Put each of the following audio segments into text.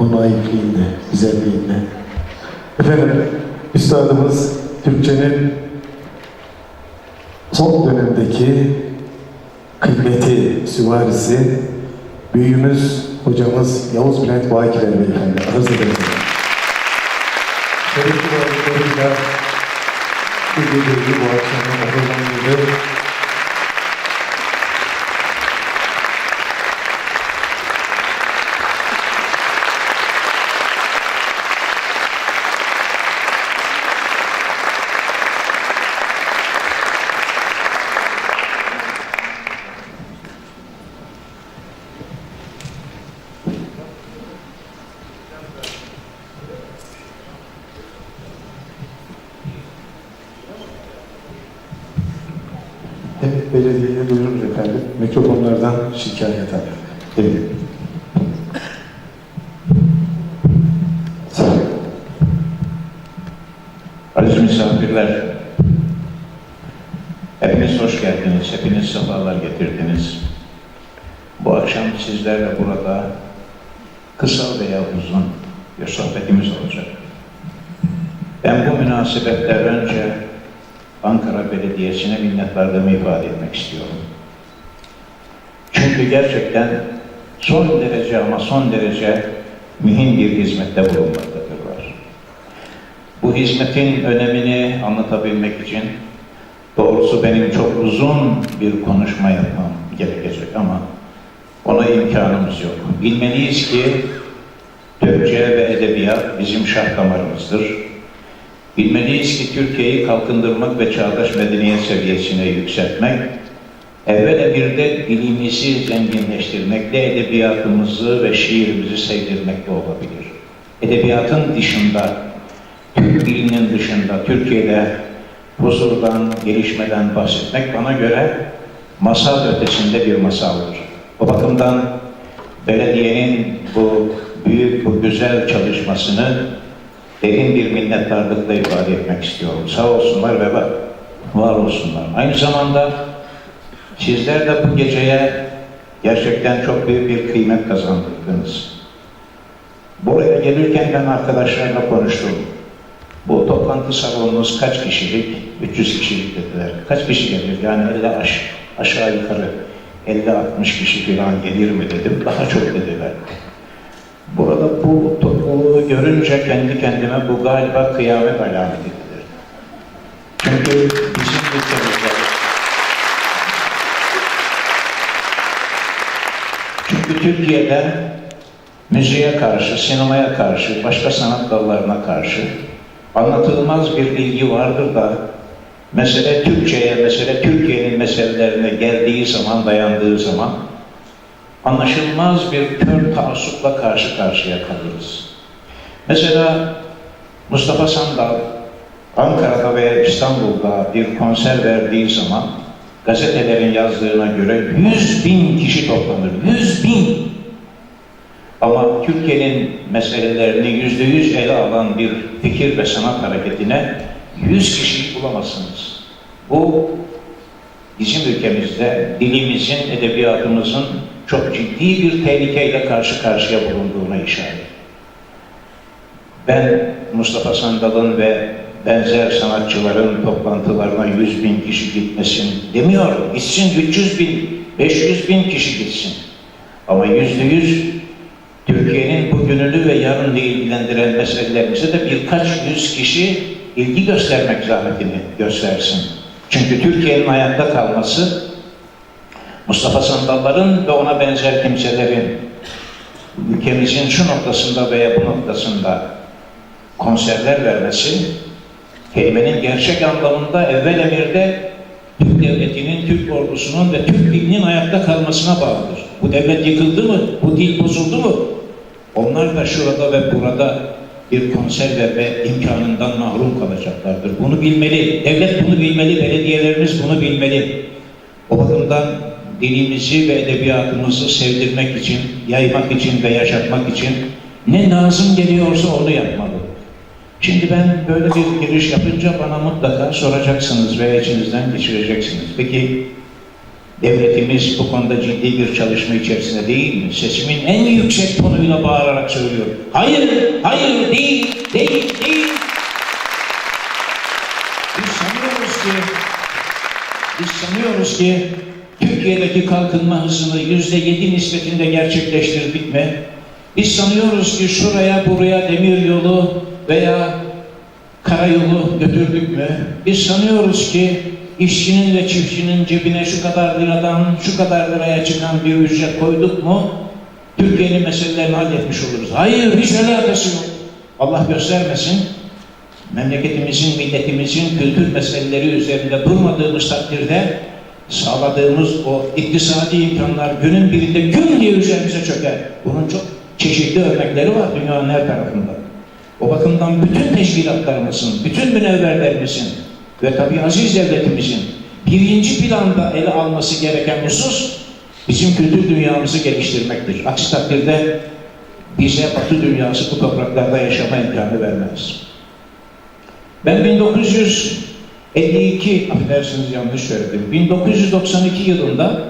o naifliğinde, güzelliğinde. Efendim, Üstadımız Türkçenin son dönemdeki kıymeti süvarisi, büyüğümüz, hocamız Yavuz Bülent Bakiler Beyefendi. Arz ederim. Şerefli varlıklarıyla bu geceyi bu akşamın hazırlandığı Evet, belediyeye duyururuz efendim. Mikrofonlardan şikayet alıyor. Evet. Aziz misafirler, hepiniz hoş geldiniz, hepiniz sefalar getirdiniz. Bu akşam sizlerle burada kısa veya uzun bir sohbetimiz olacak. Ben bu münasebetle önce Ankara Belediyesi'ne minnettarlığımı ifade etmek istiyorum. Çünkü gerçekten son derece ama son derece mühim bir hizmette bulunmaktadırlar. Bu hizmetin önemini anlatabilmek için doğrusu benim çok uzun bir konuşma yapmam gerekecek ama ona imkanımız yok. Bilmeliyiz ki Türkçe ve edebiyat bizim şah damarımızdır. Bilmeliyiz ki Türkiye'yi kalkındırmak ve çağdaş medeniyet seviyesine yükseltmek, evvela bir de dilimizi zenginleştirmekle edebiyatımızı ve şiirimizi sevdirmekle olabilir. Edebiyatın dışında, Türk dilinin dışında Türkiye'de huzurdan, gelişmeden bahsetmek bana göre masal ötesinde bir masaldır. O bakımdan belediyenin bu büyük, bu güzel çalışmasını derin bir minnettarlıkla ifade etmek istiyorum. Sağ olsunlar ve var, olsunlar. Aynı zamanda sizler de bu geceye gerçekten çok büyük bir kıymet kazandırdınız. Buraya gelirken ben arkadaşlarla konuştum. Bu toplantı salonunuz kaç kişilik? 300 kişilik dediler. Kaç kişi gelir? Yani 50 aş aşağı yukarı 50-60 kişi falan gelir mi dedim. Daha çok dediler. Burada bu topluluğu görünce kendi kendime bu galiba kıyamet alametidir. Çünkü bizim ülkemizde çünkü Türkiye'de müziğe karşı, sinemaya karşı, başka sanat dallarına karşı anlatılmaz bir ilgi vardır da mesele Türkçe'ye, mesele Türkiye'nin meselelerine geldiği zaman, dayandığı zaman anlaşılmaz bir kör taassupla karşı karşıya kalırız. Mesela Mustafa Sandal Ankara'da veya İstanbul'da bir konser verdiği zaman gazetelerin yazdığına göre 100 bin kişi toplanır. 100 bin! Ama Türkiye'nin meselelerini yüzde yüz ele alan bir fikir ve sanat hareketine 100 kişi bulamazsınız. Bu bizim ülkemizde dilimizin, edebiyatımızın çok ciddi bir tehlikeyle karşı karşıya bulunduğuna işaret. Ben Mustafa Sandal'ın ve benzer sanatçıların toplantılarına 100 bin kişi gitmesin demiyorum. Gitsin 300 bin, 500 bin kişi gitsin. Ama yüzde yüz Türkiye'nin bugününü ve yarını ilgilendiren meselelerimize de birkaç yüz kişi ilgi göstermek zahmetini göstersin. Çünkü Türkiye'nin ayakta kalması Mustafa Sandalların ve ona benzer kimselerin ülkemizin şu noktasında veya bu noktasında konserler vermesi kelimenin gerçek anlamında evvel emirde Türk devletinin, Türk ordusunun ve Türk dilinin ayakta kalmasına bağlıdır. Bu devlet yıkıldı mı? Bu dil bozuldu mu? Onlar da şurada ve burada bir konser verme imkanından mahrum kalacaklardır. Bunu bilmeli. Devlet bunu bilmeli, belediyelerimiz bunu bilmeli. O bakımdan dilimizi ve edebiyatımızı sevdirmek için, yaymak için ve yaşatmak için ne lazım geliyorsa onu yapmalı. Şimdi ben böyle bir giriş yapınca bana mutlaka soracaksınız veya içinizden geçireceksiniz. Peki Devletimiz bu konuda ciddi bir çalışma içerisinde değil mi? Sesimin en yüksek tonuyla bağırarak söylüyorum. Hayır, hayır, değil, değil, değil. Biz sanıyoruz ki, biz sanıyoruz ki Türkiye'deki kalkınma hızını yüzde yedi nispetinde gerçekleştirdik mi? Biz sanıyoruz ki şuraya buraya demir yolu veya karayolu götürdük mü? Biz sanıyoruz ki işçinin ve çiftçinin cebine şu kadar liradan şu kadar liraya çıkan bir ücret koyduk mu? Türkiye'nin meselelerini halletmiş oluruz. Hayır, hiç alakası yok. Allah göstermesin. Memleketimizin, milletimizin kültür meseleleri üzerinde durmadığımız takdirde sağladığımız o iktisadi imkanlar günün birinde gün diye üzerimize çöker. Bunun çok çeşitli örnekleri var dünyanın her tarafında. O bakımdan bütün teşkilatlarımızın, bütün münevverlerimizin ve tabii aziz devletimizin birinci planda ele alması gereken husus bizim kültür dünyamızı geliştirmektir. Aksi takdirde bize Batı dünyası bu topraklarda yaşama imkanı vermez. Ben 1952, affedersiniz yanlış söyledim, 1992 yılında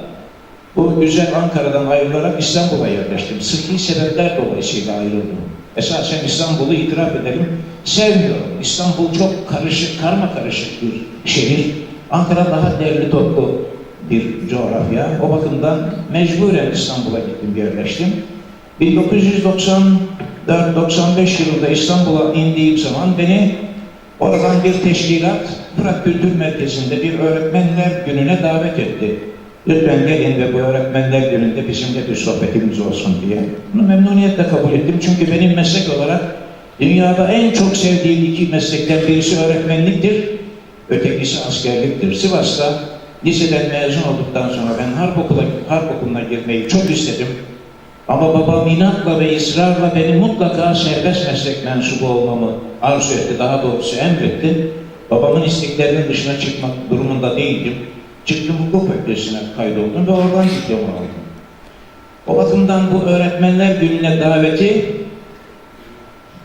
bu güzel Ankara'dan ayrılarak İstanbul'a yerleştim. Sıhhi sebepler dolayısıyla ayrıldım. Esasen İstanbul'u itiraf ederim, sevmiyorum. İstanbul çok karışık, karma karışık bir şehir. Ankara daha derli toplu bir coğrafya. O bakımdan mecburen İstanbul'a gittim, yerleştim. 1994-95 yılında İstanbul'a indiğim zaman beni oradan bir teşkilat Fırat Kültür Merkezi'nde bir öğretmenler gününe davet etti. Lütfen gelin ve bu öğretmenler gününde bizimle bir sohbetimiz olsun diye. Bunu memnuniyetle kabul ettim çünkü benim meslek olarak dünyada en çok sevdiğim iki meslekten birisi öğretmenliktir, ötekisi askerliktir. Sivas'ta liseden mezun olduktan sonra ben harp, okula, harp okuluna girmeyi çok istedim. Ama babam inatla ve ısrarla benim mutlaka serbest meslek mensubu olmamı arzu etti, daha doğrusu emretti. Babamın isteklerinin dışına çıkmak durumunda değildim. Çıktım hukuk fakültesine kaydoldum ve oradan diploma aldım. O bakımdan bu öğretmenler gününe daveti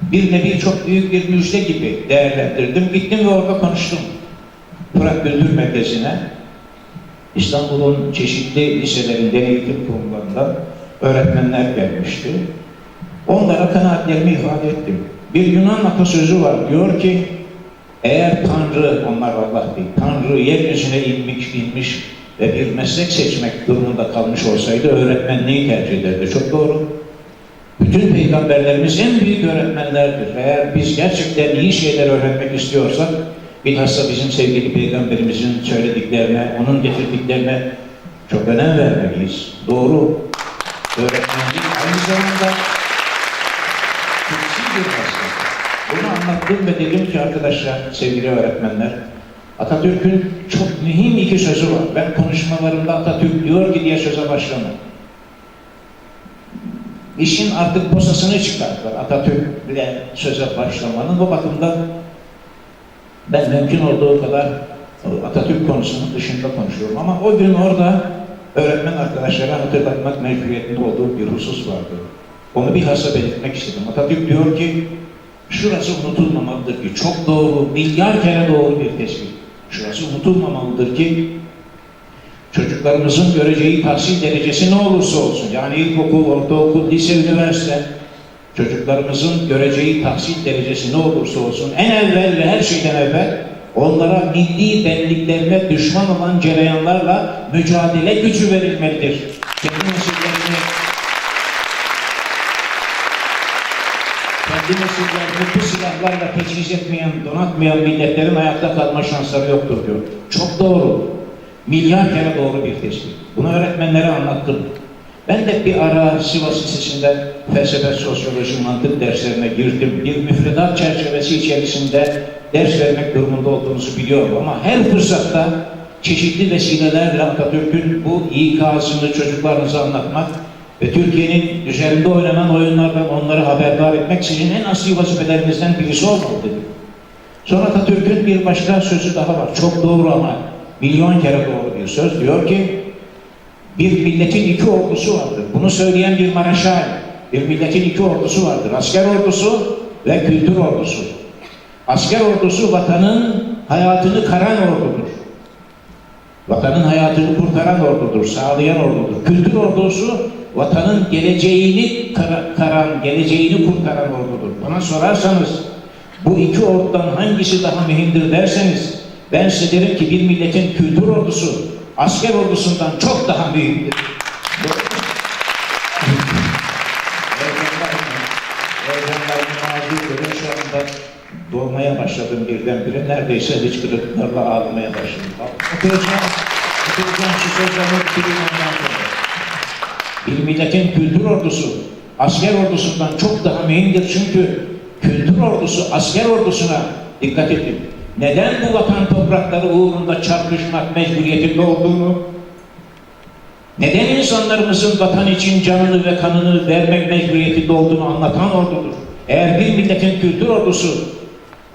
bir nevi çok büyük bir müjde gibi değerlendirdim. Gittim ve orada konuştum. Fırat Kültür Merkezi'ne İstanbul'un çeşitli liselerinden, eğitim kurumlarından öğretmenler gelmişti. Onlara kanaatlerimi ifade ettim. Bir Yunan atasözü var. Diyor ki eğer Tanrı, onlar Allah değil, Tanrı yeryüzüne inmiş, inmiş ve bir meslek seçmek durumunda kalmış olsaydı öğretmenliği tercih ederdi. Çok doğru. Bütün peygamberlerimiz en büyük öğretmenlerdir. Eğer biz gerçekten iyi şeyler öğretmek istiyorsak bilhassa bizim sevgili peygamberimizin söylediklerine, onun getirdiklerine çok önem vermeliyiz. Doğru. Öğretmenlik aynı zamanda kutsi bir meslek. Bunu anlattım ve dedim ki arkadaşlar, sevgili öğretmenler, Atatürk'ün çok mühim iki sözü var. Ben konuşmalarımda Atatürk diyor ki diye söze başlamam. İşin artık posasını çıkarttılar Atatürk'le söze başlamanın. O bakımdan ben mümkün olduğu kadar Atatürk konusunun dışında konuşuyorum. Ama o gün orada öğretmen arkadaşlara hatırlatmak mecburiyetinde olduğu bir husus vardı. Onu bilhassa belirtmek istedim. Atatürk diyor ki, şurası unutulmamalıdır ki, çok doğru, milyar kere doğru bir tespit. Şurası unutulmamalıdır ki, çocuklarımızın göreceği tahsil derecesi ne olursa olsun, yani ilkokul, ortaokul, lise, üniversite, çocuklarımızın göreceği tahsil derecesi ne olursa olsun, en evvel ve her şeyden evvel, onlara milli benliklerine düşman olan cereyanlarla mücadele gücü verilmelidir. Kendi nesillerini nesillerini bu silahlarla teçhiz etmeyen, donatmayan milletlerin ayakta kalma şansları yoktur diyor. Çok doğru. Milyar kere doğru bir tespit. Bunu öğretmenlere anlattım. Ben de bir ara Sivas Lisesi'nde felsefe, sosyoloji, mantık derslerine girdim. Bir müfredat çerçevesi içerisinde ders vermek durumunda olduğunuzu biliyorum ama her fırsatta çeşitli vesilelerle Atatürk'ün bu ikazını çocuklarınıza anlatmak ve Türkiye'nin üzerinde oynanan oyunlardan onları haberdar etmek sizin en asli vazifelerinizden birisi olmalı dedim. Sonra Atatürk'ün bir başka sözü daha var. Çok doğru ama milyon kere doğru bir söz. Diyor ki bir milletin iki ordusu vardır. Bunu söyleyen bir Maraşal. Bir milletin iki ordusu vardır. Asker ordusu ve kültür ordusu. Asker ordusu vatanın hayatını karan ordudur. Vatanın hayatını kurtaran ordudur, sağlayan ordudur. Kültür ordusu vatanın geleceğini kara- karan, geleceğini kurtaran ordudur. Bana sorarsanız bu iki ordudan hangisi daha mühimdir derseniz ben size derim ki bir milletin kültür ordusu asker ordusundan çok daha mühimdir. Doğmaya başladım birdenbire. Neredeyse hıçkırıklarla ağlamaya başladım. Oturacağım, oturacağım şu sözlerimi sonra. Bir kültür ordusu asker ordusundan çok daha mühimdir çünkü kültür ordusu asker ordusuna dikkat edin. Neden bu vatan toprakları uğrunda çarpışmak mecburiyetinde olduğunu, neden insanlarımızın vatan için canını ve kanını vermek mecburiyetinde olduğunu anlatan ordudur. Eğer bir milletin kültür ordusu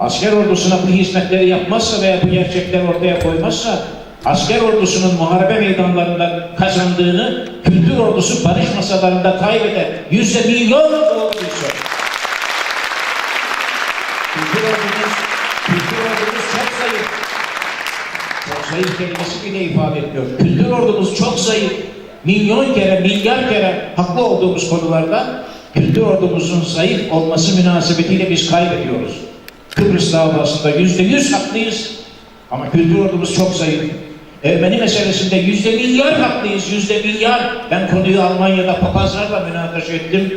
asker ordusuna bu hizmetleri yapmazsa veya bu gerçekleri ortaya koymazsa asker ordusunun muharebe meydanlarında kazandığını kültür ordusu barış masalarında kaybeder. Yüzde milyon olduysa. Kültür ordumuz, kültür ordumuz çok zayıf. Çok zayıf kelimesi bile ifade ediyor. Kültür ordumuz çok zayıf. Milyon kere, milyar kere haklı olduğumuz konularda kültür ordumuzun zayıf olması münasebetiyle biz kaybediyoruz. Kıbrıs davasında yüzde yüz haklıyız ama kültür ordumuz çok zayıf. Ermeni meselesinde yüzde milyar haklıyız, yüzde milyar. Ben konuyu Almanya'da papazlarla münakaşa ettim.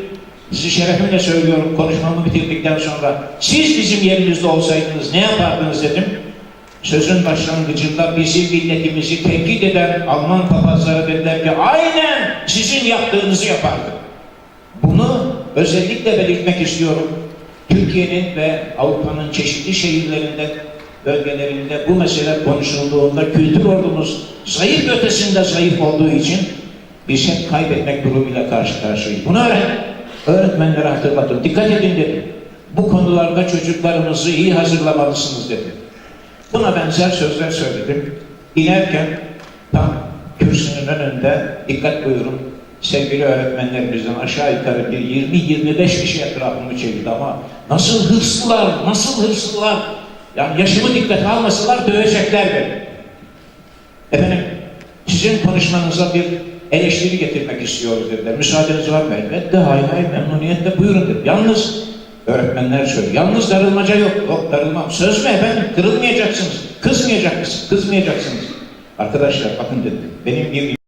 Sizi şerefimle söylüyorum konuşmamı bitirdikten sonra. Siz bizim yerimizde olsaydınız ne yapardınız dedim. Sözün başlangıcında bizim milletimizi tenkit eden Alman papazları dediler ki aynen sizin yaptığınızı yapardık. Bunu özellikle belirtmek istiyorum. Türkiye'nin ve Avrupa'nın çeşitli şehirlerinde, bölgelerinde bu mesele konuşulduğunda kültür ordumuz zayıf ötesinde zayıf olduğu için biz hep kaybetmek durumuyla karşı karşıyayız. Bunu öğren. Öğretmenlere hatırlatın. Dikkat edin dedim. Bu konularda çocuklarımızı iyi hazırlamalısınız dedim. Buna benzer sözler söyledim. İnerken tam kürsünün önünde dikkat buyurun sevgili öğretmenlerimizden aşağı yukarı bir 20-25 kişi etrafımı çevirdi ama nasıl hırslılar, nasıl hırslılar. Yani yaşımı dikkate almasalar dövecekler beni. Efendim sizin konuşmanıza bir eleştiri getirmek istiyoruz dediler. Müsaadeniz var mı? Elbette hay hay memnuniyetle buyurun dedim. Yalnız öğretmenler söylüyor. Yalnız darılmaca yok. Yok darılmam. Söz mü efendim? Kırılmayacaksınız. Kızmayacak mısınız? Kızmayacaksınız. Arkadaşlar bakın dedim. Benim bir